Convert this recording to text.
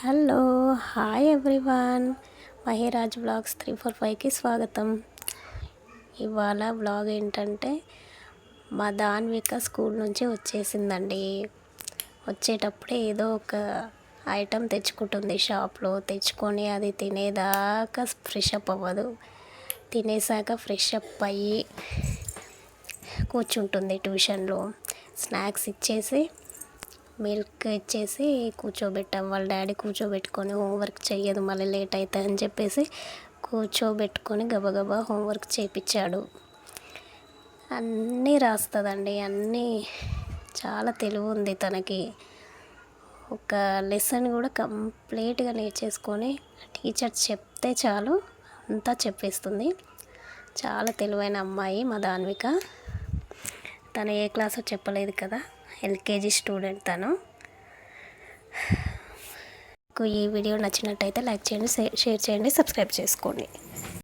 Hello hi everyone. Mahiraj blogs three four ఫైవ్కి స్వాగతం. ఇవాళ బ్లాగ్ ఏంటంటే మా దాన్విక స్కూల్ నుంచి వచ్చేసిందండి. వచ్చేటప్పుడే ఏదో ఒక ఐటెం తెచ్చుకుంటుంది షాప్లో. తెచ్చుకొని అది తినేదాకా ఫ్రెష్ అప్ అవ్వదు. తినేసాక ఫ్రెష్ అప్ అయ్యి కూర్చుంటుంది ట్యూషన్లో. స్నాక్స్ ఇచ్చేసి మిల్క్ ఇచ్చేసి కూర్చోబెట్టాం. వాళ్ళ డాడీ కూర్చోబెట్టుకొని హోంవర్క్ చేయదు మళ్ళీ లేట్ అవుతుంది అని చెప్పేసి కూర్చోబెట్టుకొని గబగబా హోంవర్క్ చేయించాడు అన్నీ రాస్తుందండి అన్నీ చాలా తెలివి ఉంది తనకి. ఒక లెసన్ కూడా కంప్లీట్గా నేర్చేసుకొని టీచర్ చెప్తే చాలు అంతా చెప్పేస్తుంది. చాలా తెలివైన అమ్మాయి మా దాన్విక. తను ఏ క్లాసో చెప్పలేదు కదా. ఎల్కేజీ స్టూడెంట్ తను. ఈ వీడియో నచ్చినట్టయితే లైక్ చేయండి షేర్ చేయండి సబ్స్క్రైబ్ చేసుకోండి.